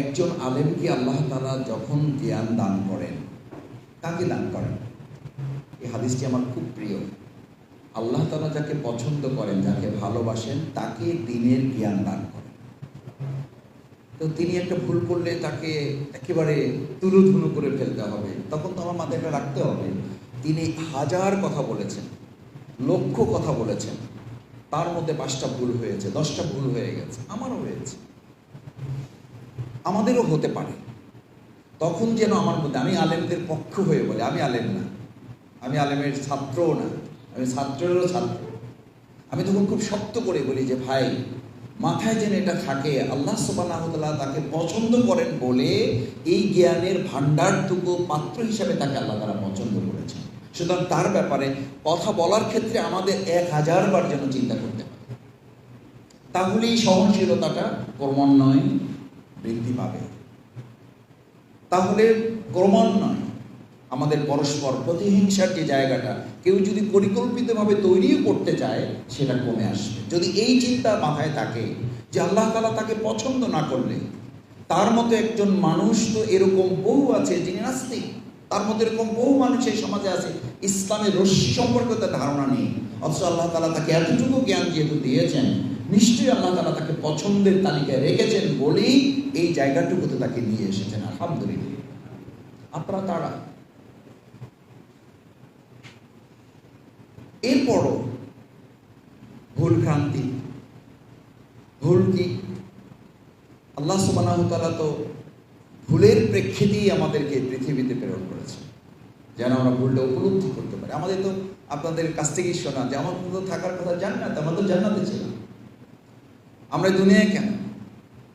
একজন আলেমকে আল্লাহ তালা যখন জ্ঞান দান করেন, কাকে দান করেন? এই হাদিসটি আমার খুব প্রিয়। আল্লাহ তালা যাকে পছন্দ করেন, যাকে ভালোবাসেন, তাকে দিনের জ্ঞান দান করেন। তো তিনি একটা ভুল করলে তাকে একেবারে তুলুধুলু করে ফেলতে হবে। তখন তো আমার মাথায় রাখতে হবে। তিনি হাজার কথা বলেছেন, লক্ষ কথা বলেছেন। তার মধ্যে পাঁচটা ভুল হয়েছে, দশটা ভুল হয়ে গেছে, আমারও হয়েছে। আমাদেরও হতে পারে। তখন যেন আমার মধ্যে, আমি আলেমদের পক্ষ হয়ে বলি, আমি আলেম না। আমি আলেমের ছাত্রও না, আমি ছাত্রেরও ছাত্র। আমি তখন খুব শক্ত করে বলি যে, ভাই, মাথায় যেন এটা থাকে, আল্লাহ সুবাহ তাকে পছন্দ করেন বলে এই জ্ঞানের ভাণ্ডারটুকু পাত্র হিসাবে তাকে আল্লাহ তারা পছন্দ করেছেন। সুতরাং তার ব্যাপারে কথা বলার ক্ষেত্রে আমাদের এক হাজার বার যেন চিন্তা করতে হবে তাহলেই সহনশীলতাটা ক্রমান্বয়ে বৃদ্ধি পাবে। তাহলে ক্রমান্বয়ে আমাদের পরস্পর প্রতিহিংসার যে জায়গাটা, কেউ যদি পরিকল্পিতভাবে তৈরিও করতে চায়, সেটা কমে আসবে। যদি এই চিন্তা মাথায় থাকে যে আল্লাহ তালা তাকে পছন্দ না করলে, তার মতো একজন মানুষ তো এরকম বহু আছে যিনি নাস্তিক, তার মধ্যে এরকম বহু মানুষ এই সমাজে আছে, ইসলামের রশ্মি সম্পর্কে তার ধারণা নেই। অথচ আল্লাহ তালা তাকে এতটুকু জ্ঞান যেহেতু দিয়েছেন নিশ্চয়ই আল্লাহ তালা তাকে পছন্দের তালিকায় রেখেছেন বলেই এই জায়গাটুকুতে তাকে নিয়ে এসেছেন, আলহামদুলিল্লাহ। আপনারা তারা এরপরও ভুল ভ্রান্তি, ভুল কি? আল্লাহ সুবাহ তালা তো ভুলের প্রেক্ষিতেই আমাদেরকে পৃথিবীতে প্রেরণ করেছে যেন আমরা ভুলটা উপলব্ধি করতে পারি। আমাদের তো আপনাদের কাছ থেকেই শোনা, যে আমার তো থাকার কথা জান্নাত, আমরা তো জান্নাতে ছিলাম। আমরা দুনিয়ায় কেন?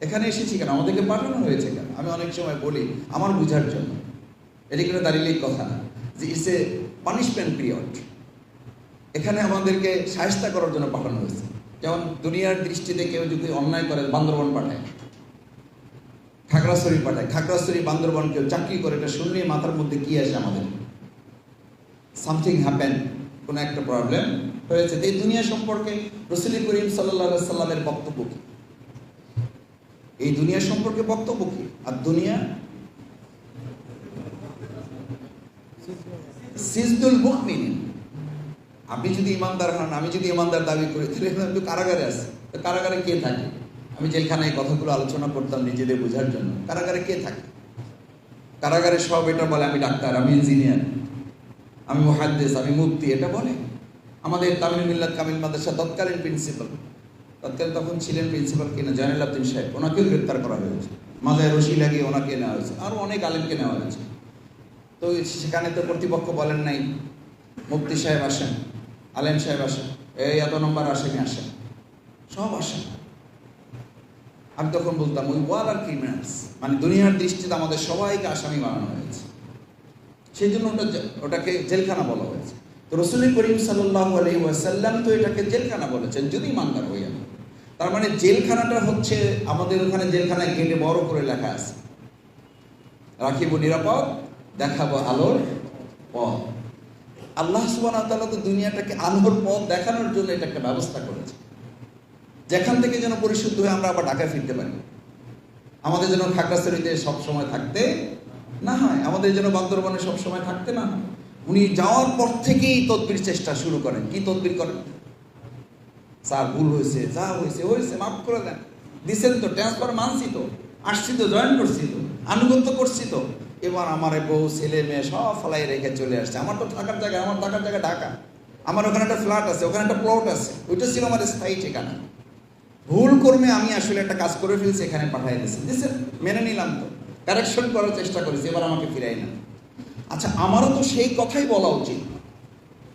এখানে এসেছি কেন? আমাদেরকে পাঠানো হয়েছে কেন? আমি অনেক সময় বলি, আমার বুঝার জন্য। এটি কোনো দাঁড়িয়ে কথা না। যে ইটস এ পানিশমেন্ট পিরিয়ড এখানে আমাদেরকে সাহস্তা করার জন্য পাঠানো হয়েছে। যেমন দুনিয়ার দৃষ্টিতে কেউ যদি অন্যায় করে, বান্দরবন পাঠায়। খাগড়াছড়ি পাঠায়। খাগড়াছড়ি, বান্দরবন কেউ চাকরি করে, এটা শুনলেই মাথার মধ্যে কি আসে আমাদের? সামথিং হ্যাপেন কোনো একটা প্রবলেম হয়েছে। এই দুনিয়া সম্পর্কে রসুল করিম সাল্লা সাল্লামের বক্তব্য কি? এই দুনিয়া সম্পর্কে বক্তব্য কি? আর দুনিয়া? সিজদুল মুকমিন আপনি যদি ইমানদার হন, আমি যদি ইমানদার দাবি করি, তাহলে কারাগারে আছি। কারাগারে কে থাকে? আমি জেলখানায় কথাগুলো আলোচনা করতাম নিজেদের বোঝার জন্য। কারাগারে কে থাকে? কারাগারে সব এটা বলে, আমি ডাক্তার, আমি ইঞ্জিনিয়ার, আমি মহাদ্দেশ আমি মুক্তি এটা বলে? আমাদের তামিল মিল্লাত কামিল মাদ্রাসা তৎকালীন প্রিন্সিপাল। তৎকালীন তখন ছিলেন প্রিন্সিপাল কিনা জয়নুল আব্দিন সাহেব। ওনাকেও গ্রেপ্তার করা হয়েছে। মাজায় রশি লাগিয়ে ওনাকে নেওয়া হয়েছে। আরও অনেক আলেমকে নেওয়া হয়েছে। তো সেখানে তো কর্তৃপক্ষ বলেন নাই, মুফতি সাহেব আসেন, আলেম সাহেব আসেন, এই এত নম্বর আসেনি, আসেন। সব আসেন। আমি তখন বলতাম, ওই ওয়াল আর ক্রিমিনালস মানে দুনিয়ার দৃষ্টিতে আমাদের সবাইকে আসামি বানানো হয়েছে। সেই জন্য ওটা ওটাকে জেলখানা বলা হয়েছে। রসুল করিম সাল্লাহ আলী ওয়াসাল্লাম তো এটাকে জেলখানা বলেছেন, যদি মানদার হই আমি। তার মানে জেলখানাটা হচ্ছে আমাদের ওখানে জেলখানায় গেটে বড় করে লেখা আছে। রাখিব নিরাপদ, দেখাবো আলোর পথ। আল্লাহ সুবাহ তো দুনিয়াটাকে আলোর পথ দেখানোর জন্য এটা একটা ব্যবস্থা করেছে। যেখান থেকে যেন পরিশুদ্ধ হয়ে আমরা আবার ঢাকায় ফিরতে পারি। আমাদের যেন খাগড়াছড়িতে সব সময় থাকতে না হয়, আমাদের যেন বান্দরবনে সবসময় থাকতে না হয়। উনি যাওয়ার পর থেকেই তদবির চেষ্টা শুরু করেন। কি তদবির করেন? স্যার, ভুল হয়েছে, যা হয়েছে হয়েছে, মাফ করে দেন। দিছেন তো ট্রান্সফার মানছি তো, আসছি তো জয়েন করছি তো, আনুগত্য করছি তো। এবার আমার বউ, ছেলে, মেয়ে সব ফলাই রেখে চলে আসছে। আমার তো থাকার জায়গা, আমার থাকার জায়গা ঢাকা। আমার ওখানে একটা ফ্ল্যাট আছে, ওখানে একটা প্লট আছে। ওইটা ছিল আমার স্থায়ী ঠিকানা। ভুল কর্মে আমি আসলে একটা কাজ করে ফেলছি, এখানে পাঠাই দিয়েছি দিচ্ছেন মেনে নিলাম তো। কারেকশন করার চেষ্টা করেছি, এবার আমাকে ফিরাই না আচ্ছা আমারও তো সেই কথাই বলা উচিত।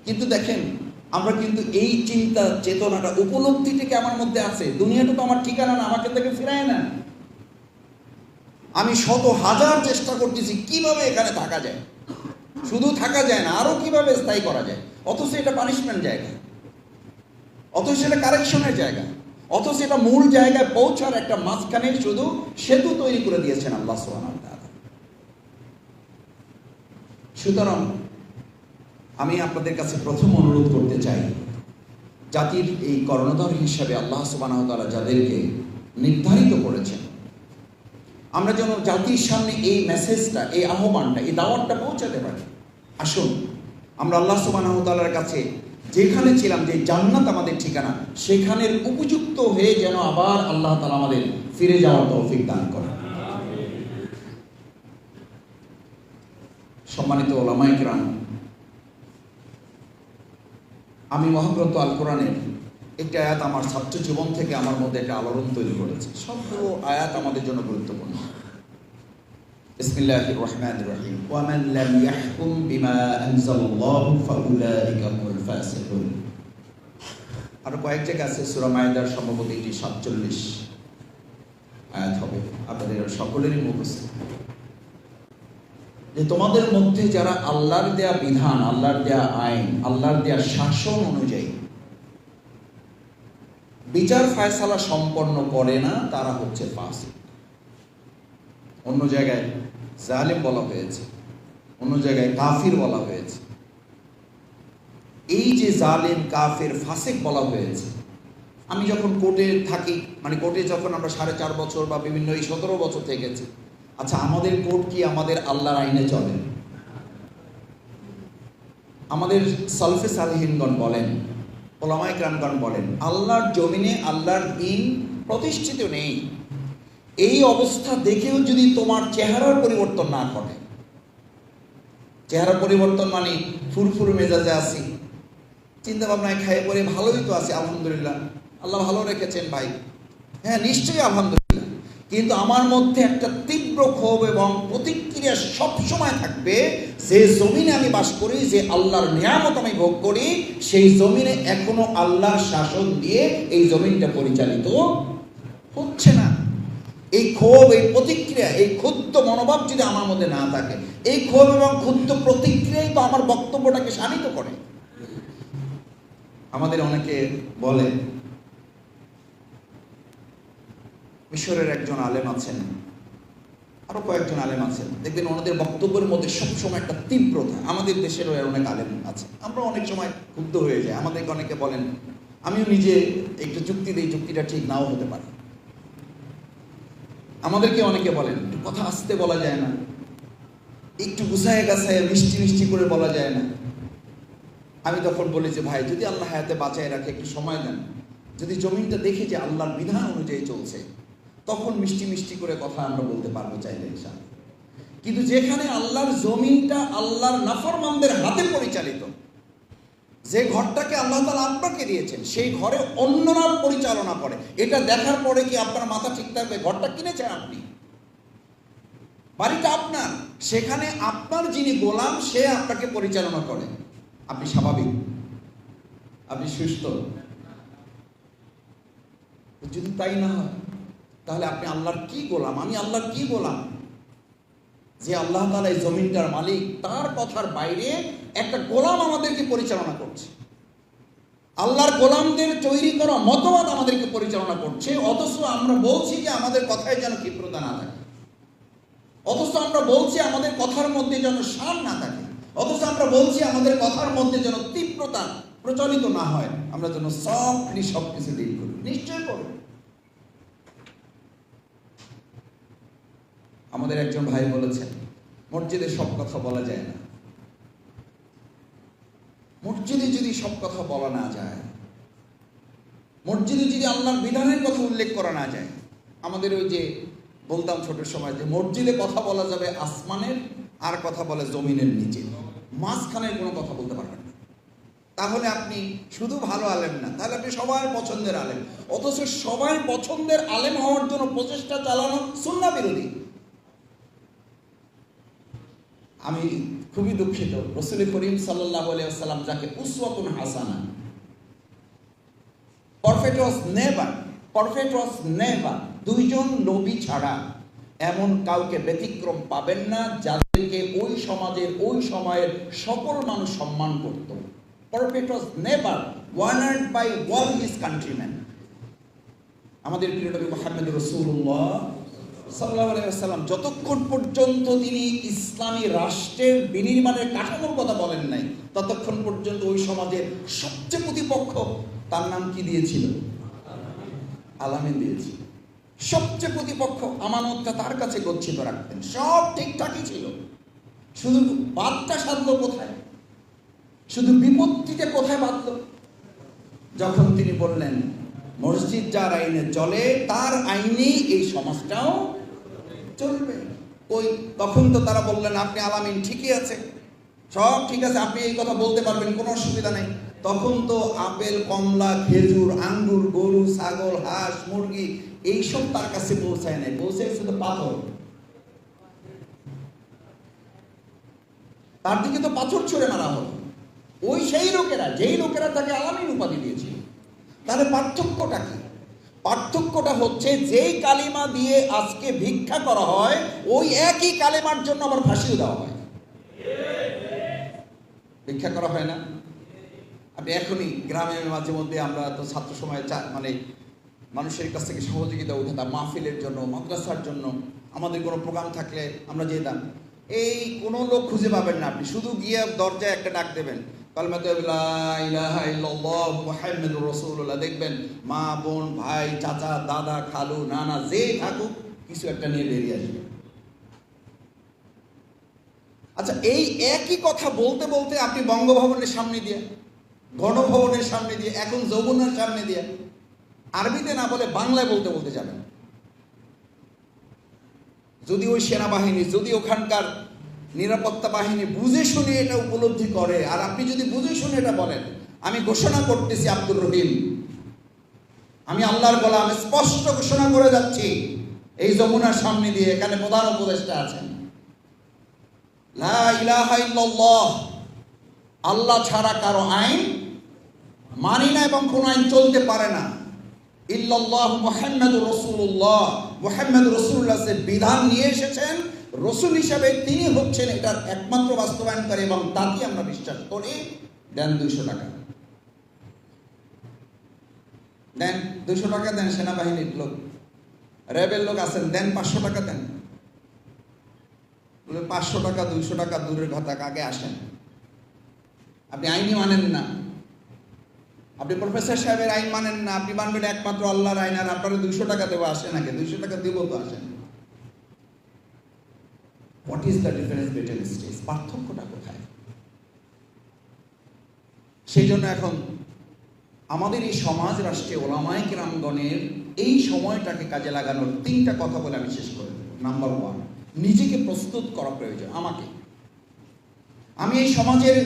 কিন্তু দেখেন, আমরা কিন্তু এই চিন্তা, চেতনাটা উপলব্ধি থেকে আমার মধ্যে আছে? দুনিয়াটা তো আমার ঠিকানা না, আমাকে থেকে ফিরায় না আমি শত হাজার চেষ্টা করতেছি, কীভাবে এখানে থাকা যায়? শুধু থাকা যায় না, আরও কীভাবে স্থায়ী করা যায়? অথচ এটা পানিশমেন্ট জায়গা। অথচ এটা কারেকশনের জায়গা। অথচ এটা মূল জায়গায় পৌঁছার একটা মাঝখানে শুধু সেতু তৈরি করে দিয়েছেন আল্লাহ সোহান সুতরাং আমি আপনাদের কাছে প্রথম অনুরোধ করতে চাই, জাতির এই কর্ণধর হিসাবে আল্লাহ সুবাহ যাদেরকে নির্ধারিত করেছেন। আমরা যেন জাতির সামনে এই মেসেজটা এই আহ্বানটা, এই দাওয়াতটা পৌঁছাতে পারি। আসুন, আমরা আল্লাহ তাআলার কাছে যেখানে ছিলাম, যে জান্নাত আমাদের ঠিকানা, সেখানের উপযুক্ত হয়ে যেন আবার আল্লাহ তাআলা আমাদের ফিরে যাওয়ার তৌফিক দান করেন। সম্মানিত ওলামায়ে কেরাম আমি মহাগ্রন্থ আল কোরআনের একটি আয়াত আমার ছাত্র জীবন থেকে আমার মধ্যে একটা আলোড়ন তৈরি করেছে। সবগুলো আয়াত আমাদের জন্য গুরুত্বপূর্ণ। বিসমিল্লাহির রহমানির রহিম ওয়া মান লাম ইয়াহকুম বিমা আনজালাল্লাহু ফাউলাইকা হুমুল ফাসিকুন। আর কয়েক জায়গা আছে, সূরা মাইদার সম্ভবত এটি 47 আয়াত হবে। আপনাদের সকলেরই মুখস্থ। যে তোমাদের মধ্যে যারা আল্লাহর দেয়া বিধান, আল্লাহর দেয়া আইন, আল্লাহর দেয়া শাসন অনুযায়ী বিচার ফায়সালা সম্পন্ন করে না, তারা হচ্ছে ফাসিক। অন্য জায়গায় জালেম বলা হয়েছে, অন্য জায়গায় কাফির বলা হয়েছে। এই যে জালেম, কাফের, ফাসিক বলা হয়েছে, আমি যখন কোর্টে থাকি মানে কোর্টে যখন আমরা সাড়ে চার বছর বা বিভিন্ন এই সতেরো বছর থেকেছি আচ্ছা আমাদের কোর্ট কি আমাদের আল্লাহর আইনে চলে? আমাদের সলফে সালহিনগণ বলেন, ওলামায় ক্রামগণ বলেন, আল্লাহর জমিনে আল্লাহর দিন প্রতিষ্ঠিত নেই। এই অবস্থা দেখেও যদি তোমার চেহারার পরিবর্তন না ঘটে। চেহারা পরিবর্তন মানে ফুরফুর মেজাজে আসি চিন্তা ভাবনায় খাইয়ে পরে ভালোই তো আছে, আলহামদুলিল্লাহ। আল্লাহ ভালো রেখেছেন ভাই। হ্যাঁ নিশ্চয়ই আলহামদুলিল্লাহ। কিন্তু আমার মধ্যে একটা তীব্র ক্ষোভ এবং প্রতিক্রিয়া সব সময় থাকবে, যে জমিনে আমি বাস করি, যে আল্লাহর নিয়ামত আমি ভোগ করি, সেই জমিনে এখনও আল্লাহর শাসন দিয়ে এই জমিনটা পরিচালিত হচ্ছে না। এই ক্ষোভ, এই প্রতিক্রিয়া, এই ক্ষুদ্র মনোভাব যদি আমার মধ্যে না থাকে, এই ক্ষোভ এবং ক্ষুদ্র প্রতিক্রিয়াই তো আমার বক্তব্যটাকে শানিত করে। আমাদের অনেকে বলে মিশরের একজন আলেম আছেন, আরও কয়েকজন আলেম আছেন। দেখবেন ওনাদের বক্তব্যের মধ্যে সবসময় একটা তীব্রতা আমাদের দেশেরও অনেক আলেম আছে। আমরা অনেক সময় ক্ষুব্ধ হয়ে যাই। আমাদেরকে অনেকে বলেন, আমিও নিজে একটু যুক্তি দিই, যুক্তিটা ঠিক নাও হতে পারে। আমাদেরকে অনেকে বলেন, একটু কথা আসতে বলা যায় না। একটু গুছায় গাছায়, মিষ্টি মিষ্টি করে বলা যায় না। আমি তখন বলি যে, ভাই, যদি আল্লাহ হায়াতে বাঁচায় রাখে, একটু সময় দেন। যদি জমিনটা দেখি যে আল্লাহর বিধান অনুযায়ী চলছে তখন মিষ্টি মিষ্টি করে কথা আমরা বলতে পারব চাইলে ইনশাআল্লাহ। কিন্তু যেখানে আল্লাহর জমিনটা আল্লাহর নাফরমানদের হাতে পরিচালিত, যে ঘরটাকে আল্লাহ তালা আপনাকে দিয়েছেন, সেই ঘরে অন্যরা পরিচালনা করে। এটা দেখার পরে কি আপনার মাথা ঠিক থাকবে? ঘরটা কিনেছেন আপনি? বাড়িটা আপনার। সেখানে আপনার যিনি গোলাম, সে আপনাকে পরিচালনা করে। আপনি স্বাভাবিক? আপনি সুস্থ? যদি তাই না হয় তাহলে আপনি আল্লাহর কি গোলাম? আমি আল্লাহর কি গোলাম? যে আল্লাহ তালা এই জমিনটার মালিক, তার কথার বাইরে একটা গোলাম আমাদেরকে পরিচালনা করছে। আল্লাহর গোলামদের তৈরি করা মতবাদ আমাদেরকে পরিচালনা করছে, অথচ আমরা বলছি যে আমাদের কথায় যেন ক্ষিপ্রতা না থাকে। অথচ আমরা বলছি আমাদের কথার মধ্যে যেন সার না থাকে। অথচ আমরা বলছি আমাদের কথার মধ্যে যেন তীব্রতা প্রচলিত না হয়। আমরা যেন সফটলি সব কিছু ডিল করি নিশ্চয় করব আমাদের একজন ভাই বলেছেন, মসজিদে সব কথা বলা যায় না। মসজিদে যদি সব কথা বলা না যায়, মসজিদে যদি আল্লাহর বিধানের কথা উল্লেখ করা না যায়, আমাদের ওই যে বলতাম ছোট সময় যে মসজিদে কথা বলা যাবে আসমানের, আর কথা বলে জমিনের নিচে। মাঝখানের কোনো কথা বলতে পারবেন না। তাহলে আপনি শুধু ভালো আলেম না, তাহলে আপনি সবার পছন্দের আলেম। অথচ সবার পছন্দের আলেম হওয়ার জন্য প্রচেষ্টা চালানো সুন্না বিরোধী। আমি খুবই দুঃখিত। রসুল করিম সাল্লাহ সাল্লাম যাকে উসওয়াতুন হাসানা perfect was never perfect was never দুইজন নবী ছাড়া এমন কাউকে ব্যতিক্রম পাবেন না যাদেরকে ওই সমাজের, ওই সময়ের সকল মানুষ সম্মান করত। Perfect was never honoured by all his countryman আমাদের প্রিয় নবী মোহাম্মদ রসুল্লাহ আলাইসাল্লাম যতক্ষণ পর্যন্ত তিনি ইসলামী রাষ্ট্রের বিনির্মাণের কাঠামোর কথা বলেন নাই, ততক্ষণ পর্যন্ত ওই সমাজের সবচেয়ে প্রতিপক্ষ তার নাম কি দিয়েছিল? আলামিন দিয়েছিল। সবচেয়ে প্রতিপক্ষ আমানতটা তার কাছে গচ্ছিত রাখতেন, সব ঠিকঠাকই ছিল। শুধু বাদটা সাধলো কোথায়? শুধু বিপত্তিতে কোথায় বাঁধলো? যখন তিনি বললেন, মসজিদ যার আইনে চলে, তার আইনেই এই সমাজটাও চলবে। ওই তখন তো তারা বললেন, আপনি আলামিন ঠিকই আছে সব ঠিক আছে, আপনি এই কথা বলতে পারবেন, কোনো অসুবিধা নেই। তখন তো আপেল, কমলা, খেজুর, আঙ্গুর, গরু, ছাগল, হাঁস, মুরগি, এইসব তার কাছে পৌঁছায় নাই। পৌঁছে শুধু পাথর। তার দিকে তো পাথর ছুড়ে মারা হলো। ওই সেই লোকেরা, যেই লোকেরা তাকে আলামিন উপাধি দিয়েছিল তাহলে পার্থক্যটা কি? পার্থক্যটা হচ্ছে যেই কালিমা দিয়ে আজকে ভিক্ষা করা হয়, ওই একই কালিমার জন্য আবার ফাঁসিও দেওয়া হয়। ভিক্ষা করা হয় না? আপনি এখনই গ্রামে মাঝে মধ্যে আমরা তো ছাত্র সময়ে মানে মানুষের কাছ থেকে সহযোগিতা উঠাতাম, মাহফিলের জন্য, মাদ্রাসার জন্য। আমাদের কোনো প্রোগ্রাম থাকলে আমরা যেতাম। এই কোনো লোক খুঁজে পাবেন না আপনি। শুধু গিয়ে দরজায় একটা ডাক দেবেন। রাসূলুল্লাহ, দেখবেন মা, বোন, ভাই, চাচা, দাদা, খালু, নানা, যে থাকুক, কিছু একটা নিয়ে বেরিয়ে আসবে। আচ্ছা এই একই কথা বলতে বলতে আপনি বঙ্গভবনের সামনে দিয়ে, গণভবনের সামনে দিয়ে, এখন যমুনার সামনে দিয়ে, আরবিতে না বলে বাংলায় বলতে বলতে যাবেন। যদি ওই সেনাবাহিনী, যদি ওখানকার নিরাপত্তা বাহিনী বুঝে শুনে এটা উপলব্ধি করে। আর আপনি যদি বুঝে শুনে এটা বলেন, আমি ঘোষণা করতেছি আব্দুর রহিম। আমি আল্লাহর বলা আমি স্পষ্ট ঘোষণা করে যাচ্ছি, এই যমুনার সামনে দিয়ে এখানে প্রধান উপদেষ্টা আছেন। আল্লাহ ছাড়া কারও আইন মানি না এবং কোনো আইন চলতে পারে না। ইল্লাল্লাহ মুহাম্মাদুর রসুল্লাহ মুহাম্মদ রাসূলুল্লাহ সে বিধান নিয়ে এসেছেন রসুল হিসাবে তিনি হচ্ছেন এটার একমাত্র বাস্তবায়নকারী এবং তাকে আমরা বিশ্বাস করি। দেন দুইশো টাকা। দেন দুইশো টাকা দেন, সেনাবাহিনীর লোক। র্যাবের লোক আছেন, দেন পাঁচশো টাকা দেন। পাঁচশো টাকা, দুইশো টাকা, দূরের কথা আগে আসেন? আপনি আইনই মানেন না। আপনি প্রফেসর সাহেবের আইন মানেন না। আপনি মানবেন একমাত্র আল্লাহর আইন, আর আপনারা দুইশো টাকা দেবো আসে নাকি? দুইশো টাকা দেবো তো আসেন। What is the difference between stage পার্থক্যটা কোথায়? সেই জন্য এখন আমাদের এই সমাজ রাষ্ট্রে ওলামায় কিরামগণের এই সময়টাকে কাজে লাগানোর তিনটা কথা বলে আমি শেষ করে নাম্বার ওয়ান নিজেকে প্রস্তুত করা প্রয়োজন। আমাকে। আমি এই সমাজের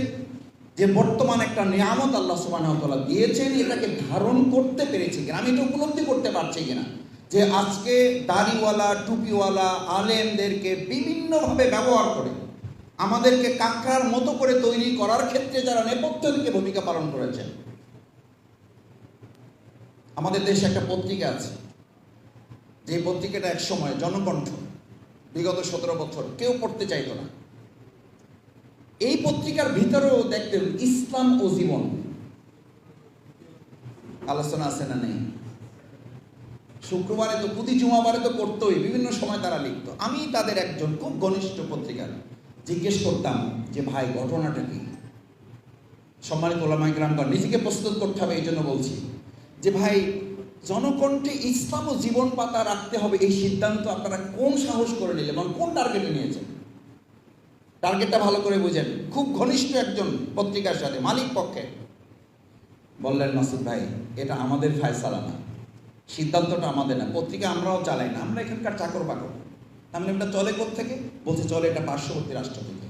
যে বর্তমান একটা নিয়ামত আল্লাহ সুবাহ দিয়েছেন, এটাকে ধারণ করতে পেরেছি কিনা, আমি এটা উপলব্ধি করতে পারছি কিনা? যে আজকে দাড়িওয়ালা, টুপিওয়ালা, আলেমদেরকে বিভিন্নভাবে ব্যবহার করে, আমাদেরকে কাঁকড়ার মতো করে তৈরি করার ক্ষেত্রে যারা নেপথ্য থেকে ভূমিকা পালন করেছেন, আমাদের দেশে একটা পত্রিকা আছে, যে পত্রিকাটা এক সময় জনকণ্ঠ, বিগত সতেরো বছর, কেউ পড়তে চাইতো না। এই পত্রিকার ভিতরেও দেখতেন ইসলাম ও জীবন। আলোচনা আছে না নেই? শুক্রবারে তো প্রতি জুমাবারে তো করতোই, বিভিন্ন সময় তারা লিখতো। আমি তাদের একজন খুব ঘনিষ্ঠ পত্রিকার। জিজ্ঞেস করতাম যে, ভাই, ঘটনাটা কি? সম্মানিত ওলামাই গ্রামগণ নিজেকে প্রস্তুত করতে হবে এই জন্য বলছি যে, ভাই, জনকণ্ঠে ইসলাম ও জীবন পাতা রাখতে হবে, এই সিদ্ধান্ত আপনারা কোন সাহস করে নিলেন এবং কোন টার্গেটে নিয়েছেন? টার্গেটটা ভালো করে বুঝেন। খুব ঘনিষ্ঠ একজন পত্রিকার সাথে, মালিক পক্ষে। বললেন, মাসুদ ভাই, এটা আমাদের ফায়সালা না। সিদ্ধান্তটা আমাদের না। পত্রিকা আমরাও চালাই না। আমরা এখানকার চাকর বাকর। তাহলে এটা চলে থেকে বলছে, চলে এটা পার্শ্ববর্তী রাষ্ট্র থেকে।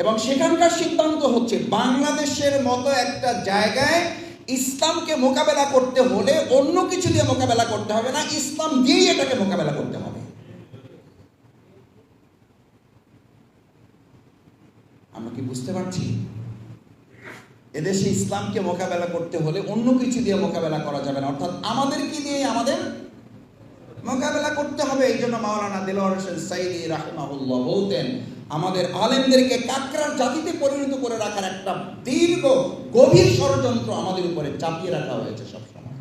এবং সেখানকার সিদ্ধান্ত হচ্ছে, বাংলাদেশের মতো একটা জায়গায় ইসলামকে মোকাবেলা করতে হলে অন্য কিছু দিয়ে মোকাবেলা করতে হবে না, ইসলাম দিয়েই এটাকে মোকাবেলা করতে হবে। আমরা কি বুঝতে পারছি? এদেশে ইসলামকে মোকাবেলা করতে হলে অন্য কিছু দিয়ে মোকাবেলা করা যাবে না। অর্থাৎ আমাদেরকে দিয়ে আমাদের মোকাবেলা করতে হবে? এই জন্য মাওলানা দিলওয়ার হোসেন সাইদি রাহমাহুল্লাহ বলতেন, আমাদের আলেমদেরকে কাকরার জাতিতে পরিণত করে রাখার একটা দীর্ঘ গভীর ষড়যন্ত্র আমাদের উপরে চাপিয়ে রাখা হয়েছে সবসময়।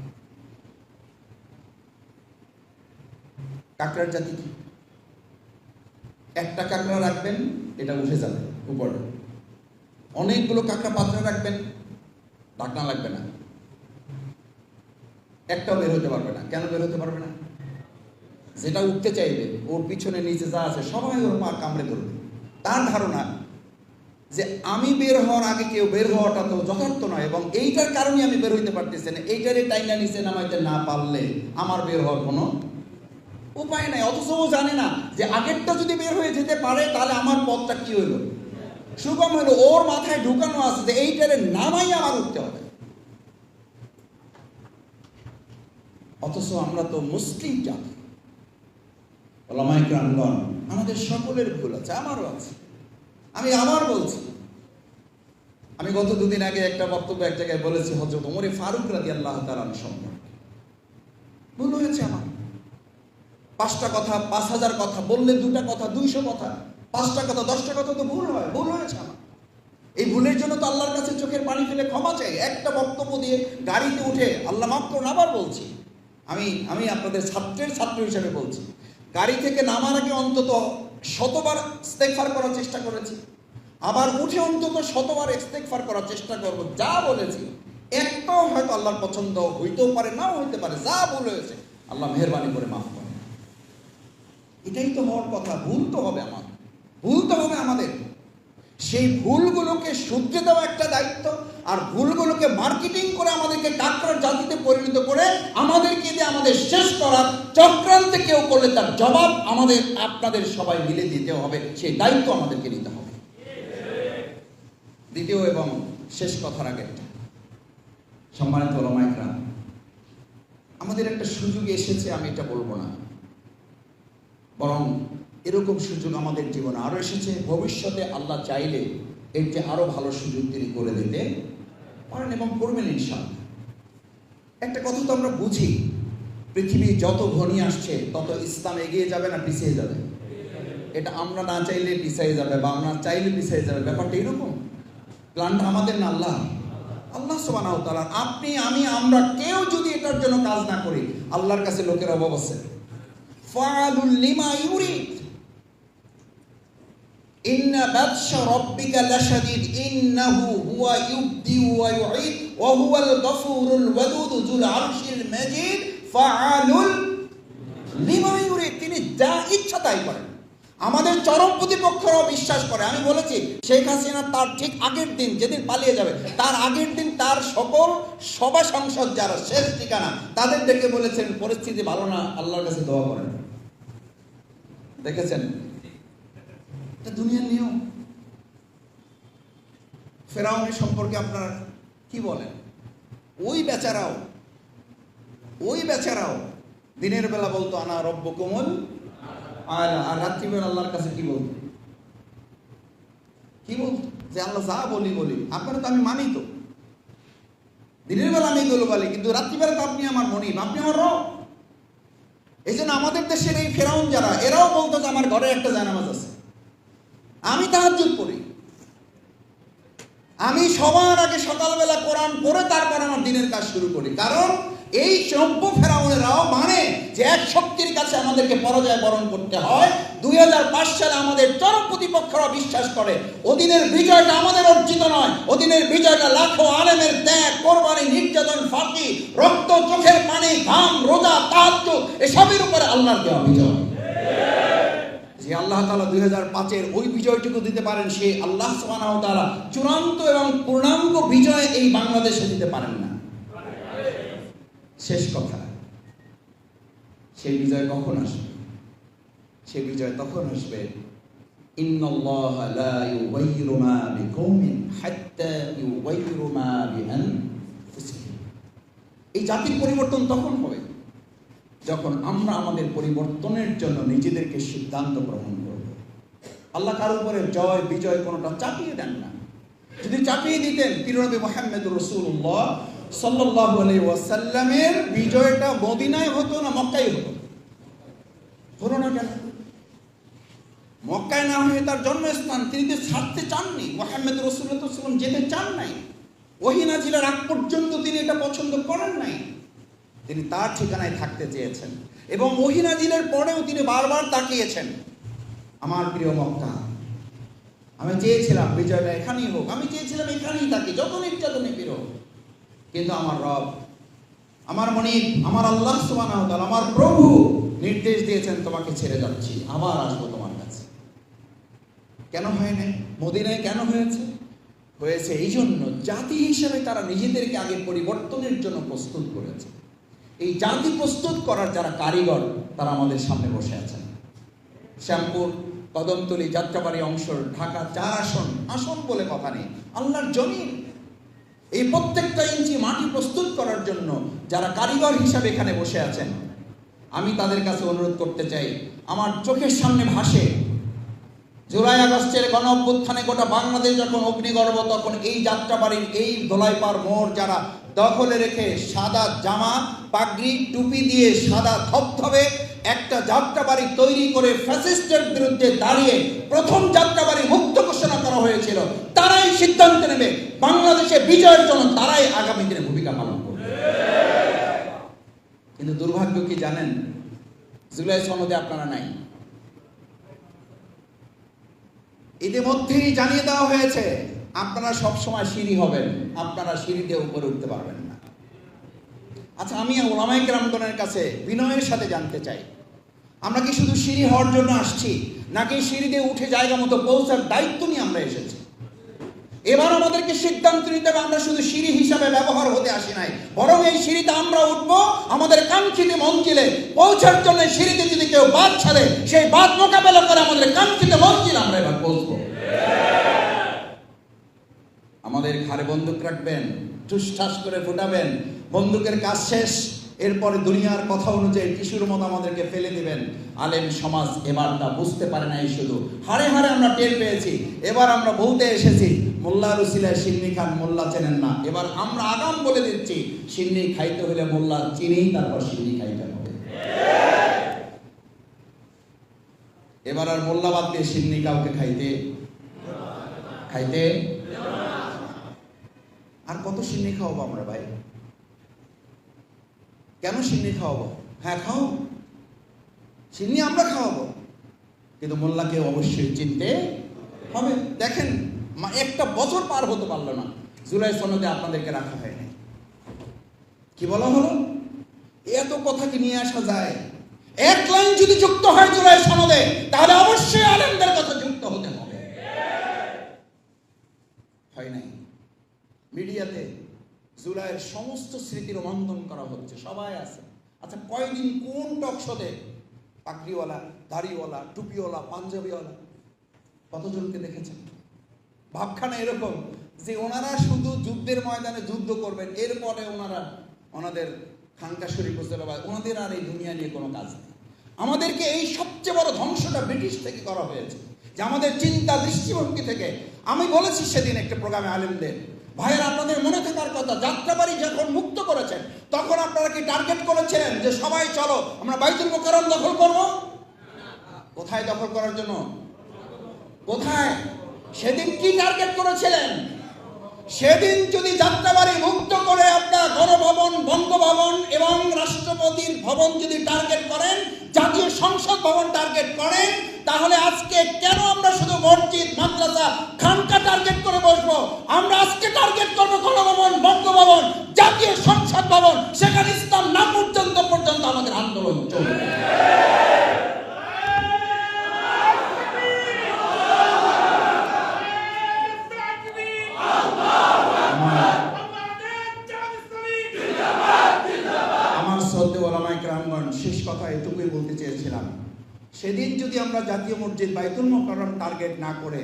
কাকরার জাতি কি? একটা কাঁকড়া রাখবেন, এটা উঠে যাবে উপরে। অনেকগুলো কাঁকড়া পাত্রে রাখবেন ঢাকনা লাগবে না। একটাও বের হতে পারবে না। কেন বের হতে পারবে না? যেটা উঠতে চাইবে, ওর পিছনে নিচে যা আছে, সবাই ওর মা কামড়ে ধরবে। তার ধারণা যে আমি বের হওয়ার আগে কেউ বের হওয়াটা তো যথার্থ নয়, এবং এইটার কারণে আমি বের হইতে পারতেছি না। এইটারে টাইনা নিচে নামাইতে না পারলে আমার বের হওয়ার কোনো উপায় নাই। অথচ ও জানে না যে আগেরটা যদি বের হয়ে যেতে পারে, তাহলে আমার পথটা কি হইল? সুগম হলো ওর মাথায় ঢুকানো আছে যে এইটারে নামাই আমার উঠতে হবে। অথচ আমরা তো মুসলিম জাতি। ওলামাই গ্রামগণ আমাদের সকলের ভুল আছে, আমারও আছে। আমি আবার বলছি, আমি গত দুদিন আগে একটা বক্তব্য এক জায়গায় বলেছি হজরত ওমরে ফারুক রাজি আল্লাহ তালান সম্পর্কে। ভুল হয়েছে আমার। পাঁচটা কথা, পাঁচ হাজার কথা, বললে দুটা কথা, দুইশো কথা। পাঁচটা কথা দশটা কথা তো ভুল হয়, ভুল হয়েছে আমার। এই ভুলের জন্য তো আল্লাহর কাছে চোখের পানি ফেলে ক্ষমা চাই। একটা বক্তব্য দিয়ে গাড়িতে উঠে আল্লাহ মাফ করুন, আবার বলছি। আমি আমি আপনাদের ছাত্রের ছাত্র হিসেবে বলছি, গাড়ি থেকে নামার আগে অন্তত শতবার ইস্তেকফার করার চেষ্টা করেছি। আবার উঠে অন্তত শতবার ইস্তেকফার করার চেষ্টা করব, যা বলেছি। একটাও হয়তো আল্লাহর পছন্দ হইতেও পারে, নাও হইতে পারে, যা ভুল হয়েছে, আল্লাহ মেহরবানি করে মাফ করে এটাই তো হওয়ার কথা, ভুল তো হবে আমার। ভুল তো হবে আমাদের। সেই ভুলগুলোকে শুধরে দেওয়া একটা দায়িত্ব, আর ভুলগুলোকে মার্কেটিং করে আমাদেরকে ডাক্তার জাতিতে পরিণত করে আমাদেরকে দিয়ে আমাদের শেষ করার চক্রান্তে কেউ করলে তার জবাব আমাদের, আপনাদের সবাই মিলে দিতে হবে। সেই দায়িত্ব আমাদেরকে নিতে হবে। দ্বিতীয় এবং শেষ কথার আগে সম্মানিত রমাইকরা আমাদের একটা সুযোগ এসেছে, আমি এটা বলব না। বরং এরকম সুযোগ আমাদের জীবনে আরও এসেছে। ভবিষ্যতে আল্লাহ চাইলে এর যে আরও ভালো সুযোগ তিনি করে দিতে পারেন এবং করবেন ইনশাল্লাহ একটা কথা তো আমরা বুঝি পৃথিবী যত ঘনি আসছে, তত ইসলাম এগিয়ে যাবে না পিছিয়ে যাবে? এটা আমরা না চাইলে পিছিয়ে যাবে বা আমরা চাইলে পিছিয়ে যাবে, ব্যাপারটা এরকম? প্ল্যানটা আমাদের না আল্লাহ? আল্লাহ সুবাহ আপনি, আমি, আমরা কেউ যদি এটার জন্য কাজ না করি, আল্লাহর কাছে লোকের অভাব আছে। ফাআলুল লিমা ইউরিদ। আরশিল তিনি যা ইচ্ছা তাই করেন। আমাদের চরম প্রতিপক্ষরাও বিশ্বাস করে। আমি বলেছি, শেখ হাসিনা তার ঠিক আগের দিন যেদিন পালিয়ে যাবে, তার আগের দিন তার সকল সভা সংসদ যারা শেষ ঠিকানা, তাদের ডেকে বলেছেন, পরিস্থিতি ভালো না, আল্লাহর কাছে দোয়া করেন। দেখেছেন? এটা দুনিয়ার নিয়ম। ফেরাউনের সম্পর্কে আপনারা কি বলেন? ওই বেচারাও ওই বেচারাও দিনের বেলা বলতো, আনা রব্য কোমল আর আর রাত্রিবেলা আল্লাহর কাছে কি বলতো? কি বলতো? যে আল্লাহ যা বলি বলি। আপনারা তো আমি মানি তো। দিনের বেলা আমি এগুলো বলি, কিন্তু রাত্রিবেলা তো আপনি আমার মনিব, আপনি আমার রব। এই জন্য আমাদের দেশের এই ফেরাউন যারা, এরাও বলতো যে আমার ঘরে একটা জানামাজ আছে। আমি তাহাজ্জুদ পড়ি। আমি সবার আগে সকালবেলা কোরআন পড়ে তারপর আমার দিনের কাজ শুরু করি। কারণ এই সভ্য ফেরাউনেরাও মানে যে এক শক্তির কাছে আমাদেরকে পরাজয় বরণ করতে হয়। দুই সালে আমাদের চরম প্রতিপক্ষরা বিশ্বাস করে, অধীনের বিজয়টা আমাদের অর্জিত নয়। অধীনের বিজয়টা লাখো আলেমের ত্যাগ, কোরবানি, নির্যাতন, ফাঁকি, রক্ত, চোখের পানি, ঘাম, রোজা তাহাজ্জ এসবের উপরে আল্লাহর দেওয়া বিজয়। যে আল্লাহ তালা দুই হাজার পাঁচের ওই বিজয়টুকু দিতে পারেন, সে আল্লাহ সুবহানাহু ওয়া তাআলা চূড়ান্ত এবং পূর্ণাঙ্গ বিজয় এই বাংলাদেশে দিতে পারেন না। শেষ কথা। সেই বিজয় কখন আসবে? সেই বিজয় তখন আসবে, ইন্নাল্লাহ লা ইউগাইয়িরু মা বিকওমিন হাত্তা ইউগাইয়িরু মা বিআনফুসিহিম। এই জাতির পরিবর্তন তখন হবে। যখন আমরা আমাদের পরিবর্তনের জন্য নিজেদেরকে সিদ্ধান্ত গ্রহণ করব, আল্লাহ কার উপরে জয়, বিজয় কোনোটা চাপিয়ে দেন না। যদি চাপিয়ে দিতেন তিরনবী মোহাম্মদ রসুল্লাহ সাল্লাহ ওয়াসাল্লামের বিজয়টা মদিনায় হতো না মক্কাই হতো? হলো না কেন? মক্কায় না হয়ে তার জন্মস্থান তিনি তো ছাড়তে চাননি। মোহাম্মদ রসুল্লাহ যেতে চান নাই। ওহিনা জেলার আগ পর্যন্ত তিনি এটা পছন্দ করেন নাই। তিনি তার ঠিকানায় থাকতে চেয়েছেন। এবং মহিনাজিলের পরেও তিনি বারবার তাকিয়েছেন। আমার প্রিয় মক্কা, আমি চেয়েছিলাম বিজয়টা এখানেই হোক, আমি চেয়েছিলাম এখানেই থাকি যত নির্যাতনে ফিরো। কিন্তু আমার রব, আমার মনে আমার আল্লাহ ওয়া আমার প্রভু নির্দেশ দিয়েছেন তোমাকে ছেড়ে যাচ্ছি, আবার আসব তোমার কাছে। কেন হয় নাই মদিনায় কেন হয়েছে? হয়েছে এই জন্য জাতি হিসেবে তারা নিজেদেরকে আগে পরিবর্তনের জন্য প্রস্তুত করেছে। এই জাতি প্রস্তুত করার যারা কারিগর, তারা আমাদের সামনে বসে আছেন। শ্যামপুর কদমতলি যাত্রাবাড়ি অংশ ঢাকা চার আসন আসন বলে কথা নেই, আল্লাহর জমিন। এই প্রত্যেকটা ইঞ্চি মাটি প্রস্তুত করার জন্য যারা কারিগর হিসাবে এখানে বসে আছেন, আমি তাদের কাছে অনুরোধ করতে চাই, আমার চোখের সামনে ভাসে। জুলাই আগস্টের গণ অভ্যুত্থানে গোটা বাংলাদেশ যখন অগ্নিগর্ভ, তখন এই যাত্রাবাড়ির এই দোলাইপার মোড় যারা দখলে রেখে সাদা জামা, পাগড়ি, টুপি দিয়ে সাদা থপথপে একটা যাত্রাবাড়ি তৈরি করে ফ্যাসিস্টের বিরুদ্ধে দাঁড়িয়ে প্রথম যাত্রাবাড়ি মুক্ত ঘোষণা করা হয়েছিল। তারাই সিদ্ধান্ত নেবে, বাংলাদেশে বিজয়ের জন্য তারাই আগামী দিনে ভূমিকা পালন করবে। কিন্তু দুর্ভাগ্য কি জানেন? জুলাই সনদে আপনারা নাই। ইতিমধ্যেই জানিয়ে দেওয়া হয়েছে আপনারা সব সময় সিঁড়ি হবেন, আপনারা সিঁড়িতে উপরে উঠতে পারবেন না। আচ্ছা আমি ওলামাই কেরামগণের কাছে বিনয়ের সাথে জানতে চাই। আমরা কি শুধু সিঁড়ি হওয়ার জন্য আসছি, নাকি সিঁড়িতে উঠে জায়গা মতো পৌঁছার দায়িত্ব নিয়ে আমরা এসেছি? এবার আমাদেরকে সিদ্ধান্ত নিতে হবে, আমরা শুধু সিঁড়ি হিসাবে ব্যবহার হতে আসি নাই। বরং এই সিঁড়িতে আমরা উঠবো, আমাদের কাঙ্ক্ষিত মঞ্জিলে পৌঁছার জন্য সিঁড়িতে যদি কেউ বাদ ছাড়ে, সেই বাদ মোকাবেলা করে আমাদের কাঙ্ক্ষিত মঞ্জিল আমরা এবার পৌঁছবো। আমাদের ঘাড়ে বন্দুক রাখবেন ঠুসঠাস করে ফুটাবেন, বন্দুকের কাজ শেষ। এরপরে দুনিয়ার কথা অনুযায়ী টিস্যুর মতো আমাদেরকে ফেলে দিবেন। আলেম সমাজ এবার তা বুঝতে পারে নাই শুধু। হারে হারে আমরা টের পেয়েছি। এবার আমরা বহুতে এসেছি। মোল্লা রসিলা সিন্নি খান মোল্লা চেনেন না। এবার আমরা আগাম বলে দিচ্ছি, সিন্নি খাইতে হলে মোল্লা চিনেই তারপর সিন্নি খাইতে হবে। এবার আর মোল্লা বাদ দিয়ে সিন্নি কাউকে খাইতে খাইতে আর কত সিন্নি খাওয়াবো আমরা ভাই? কেন সিন্নি খাওয়াবো? হ্যাঁ খাও। সিন্নি আমরা খাওয়াবো। কিন্তু মোল্লাকে অবশ্যই চিনতে হবে। দেখেন একটা বছর পার হতে পারল না। জুলাই সনদে আপনাদেরকে রাখা হয়নি। কি বলা হলো? এত কথা কি নিয়ে আসা যায়? এক লাইন যদি যুক্ত হয় জুলাই সনদে, তাহলে অবশ্যই আলেমদের কথা যুক্ত হতে হবে হয় নাই মিডিয়াতে জুলাইয়ের সমস্ত স্মৃতি রোমন্থন করা হচ্ছে, সবাই আছে। আচ্ছা কয়দিন কোন টক শোতে পাগড়িওয়ালা, দাড়িওয়ালা, টুপিওয়ালা, পাঞ্জাবিওয়ালা কতজনকে দেখেছেন? ভাবখানা এরকম যে ওনারা শুধু যুদ্ধের ময়দানে যুদ্ধ করবেন, এরপরে ওনারা ওনাদের খানকা শরীফ হোসেন বা ওনাদের আর এই দুনিয়া নিয়ে কোনো কাজ নেই। আমাদেরকে এই সবচেয়ে বড় ধ্বংসটা ব্রিটিশ থেকে করা হয়েছে, যে আমাদের চিন্তা দৃষ্টিভঙ্গি থেকে। আমি বলেছি সেদিন একটা প্রোগ্রামে আলেমদের ভাইয়ের, আপনাদের মনে থাকার কথা, যাত্রাবাড়ি যখন মুক্ত করেছেন, তখন আপনারা কি টার্গেট করেছেন যে সবাই চলো, আমরা বাইতুল মোকারম দখল করব? কোথায় দখল করার জন্য? কোথায়? সেদিন কি টার্গেট করেছিলেন? সেদিন যদি যাত্রাবাড়ি মুক্ত করে আপনার গণভবন, বঙ্গভবন এবং রাষ্ট্রপতির ভবন যদি টার্গেট করেন, জাতীয় সংসদ ভবন টার্গেট করেন, তাহলে আজকে কেন আমরা শুধু মসজিদ, মাদ্রাসা, খানকা টার্গেট করে বসবো? আমরা আজকে টার্গেট করব গণভবন, বঙ্গভবন, জাতীয় সংসদ ভবন। সেখানে ইসলাম না পর্যন্ত পর্যন্ত আমাদের আন্দোলন চলবে আমার শ্রদ্ধে ওলামাই গ্রামগণ শেষ কথা এটুকুই বলতে চেয়েছিলাম সেদিন যদি আমরা জাতীয় মসজিদ বাইতুল মোকাররম টার্গেট না করে,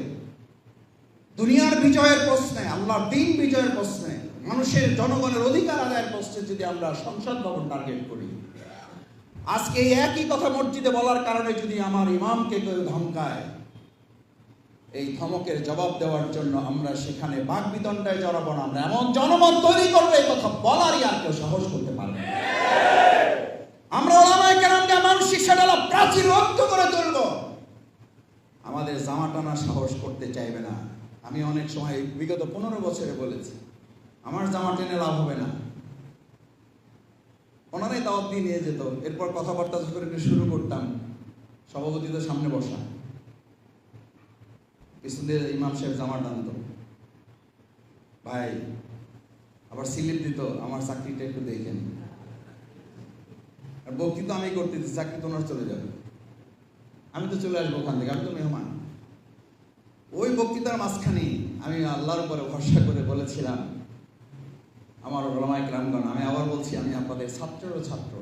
দুনিয়ার বিজয়ের প্রশ্নে, আল্লাহর দিন বিজয়ের প্রশ্নে, মানুষের জনগণের অধিকার আদায়ের প্রশ্নে যদি আমরা সংসদ ভবন টার্গেট করি, আজকে এই একই কথা মসজিদে বলার কারণে যদি আমার ইমামকে কেউ ধমকায়, এই ধমকের জবাব দেওয়ার জন্য আমরা সেখানে বাক বিতণ্ডায় জড়াবো না, আমরা এমন জনমত তৈরি করব এই কথা বলারই আর কেউ সাহস করতে পারবে। আমরা ওলামায় কেরামকে মানসিক সেটালা প্রাচীর রক্ত করে তুলব। আমাদের জামা টানা সাহস করতে চাইবে না। আমি অনেক সময়, বিগত পনেরো বছরে বলেছি, আমার জামা টেনে লাভ হবে না। ওনারাই দাওয়াত দিয়ে নিয়ে যেত। এরপর কথাবার্তা যখন একটু শুরু করতাম, সভাপতি তো সামনে বসা। পিছন ইমাম সাহেব জামা টানতো। ভাই, আবার স্লিপ দিত, আমার চাকরিটা একটু দেখেন। আর বক্তৃতা আমি করতেছি, চাকরি তো ওনার চলে যাবে। আমি তো চলে আসব ওখান থেকে, আমি তো মেহমান। ওই বক্তৃতার মাঝখানে আমি আল্লাহর উপরে ভরসা করে বলেছিলাম, আমার ওলামায় গ্রামগণ আমি আবার বলছি, আমি আপনাদের ছাত্রেরও ছাত্র।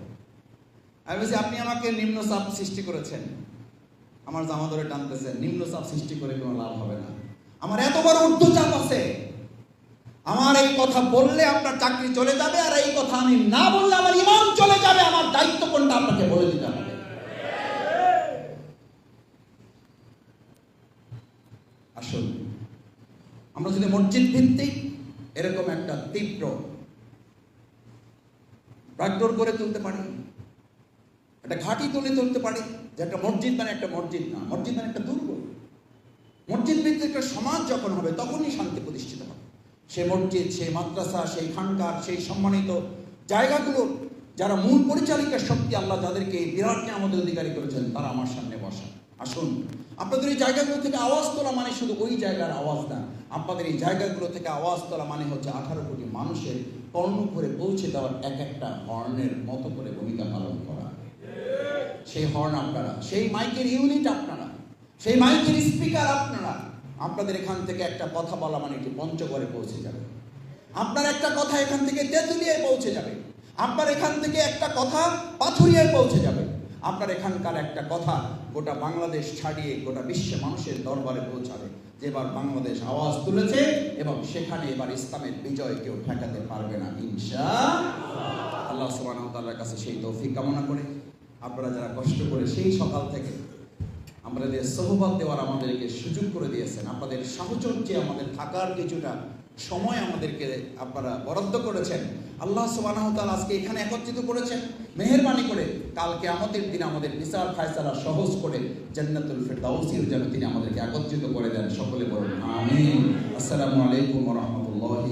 আমি বলছি, আপনি আমাকে নিম্ন চাপ সৃষ্টি করেছেন। আমার জামা ধরে টানতেছেন, নিম্ন চাপ সৃষ্টি করে কোনো লাভ হবে না। আমার এত বড় ঊর্ধ্ব চাপ আছে। আমার এই কথা বললে আপনার চাকরি চলে যাবে, আর এই কথা আমি না বললে আমার ইমান চলে যাবে, আমার দায়িত্ব কোনটা আপনাকে বলে দিতে হবে? আসুন, আমরা যদি মসজিদ ভিত্তিক এরকম একটা তীব্র প্রাক্টর করে তুলতে পারি, একটা ঘাঁটি তুলে তুলতে পারি, যে একটা মসজিদ মানে একটা মসজিদ না, মসজিদ মানে একটা দুর্গ। মসজিদ ভিত্তিক একটা সমাজ যখন হবে, তখনই শান্তি প্রতিষ্ঠিত হবে। সেই মসজিদ সেই মাদ্রাসা, সেই খানকার, সেই সম্মানিত জায়গাগুলো, যারা মূল পরিচালিকার শক্তি আল্লাহ যাদেরকে এই বিরাট আমাদের অধিকারী করেছেন, তারা আমার সামনে বসা আসুন, আপনাদের এই জায়গাগুলো থেকে আওয়াজ তোলা মানে শুধু ওই জায়গার আওয়াজ না, আপনাদের এই জায়গাগুলো থেকে আওয়াজ তোলা মানে হচ্ছে আঠারো কোটি মানুষের কর্ণ করে পৌঁছে দেওয়ার এক একটা হর্নের মতো করে ভূমিকা পালন করা। সেই হর্ন আপনারা, সেই মাইকের ইউনিট আপনারা, সেই মাইকের স্পিকার আপনারা আপনাদের এখান থেকে একটা কথা বলা মানে কি, পঞ্চগড়ে পৌঁছে যাবে। আপনার একটা কথা এখান থেকে তেঁতুলিয়ায় পৌঁছে যাবে। আপনার এখান থেকে একটা কথা পাথুরিয়ায় পৌঁছে যাবে। আপনার এখানকার একটা কথা গোটা বাংলাদেশ ছাড়িয়ে গোটা বিশ্বে মানুষের দরবারে পৌঁছাবে। এবার বাংলাদেশ আওয়াজ তুলেছে এবং সেখানে এবার ইসলামের বিজয় কেউ ঠেকাতে পারবে না, ইনশা আল্লাহ। ওয়া কাছে সেই তৌফিক কামনা করে। আপনারা যারা কষ্ট করে সেই সকাল থেকে আমাদের সহবাদ দেওয়ার আমাদেরকে সুযোগ করে দিয়েছেন। আপনাদের সাহচর্যে আমাদের থাকার কিছুটা সময় আমাদেরকে আপনারা বরাদ্দ করেছেন। আল্লাহ ওয়া আজকে এখানে একত্রিত করেছেন। মেহেরবানি করে কালকে আমাদের দিন আমাদের বিচার ফায়সালা সহজ করে জান্নাতুল ফেরদাউসির যেন তিনি আমাদেরকে একত্রিত করে দেন। সকলে বলুন, আমিন। আসসালামু আলাইকুম রাহমাতুল্লাহ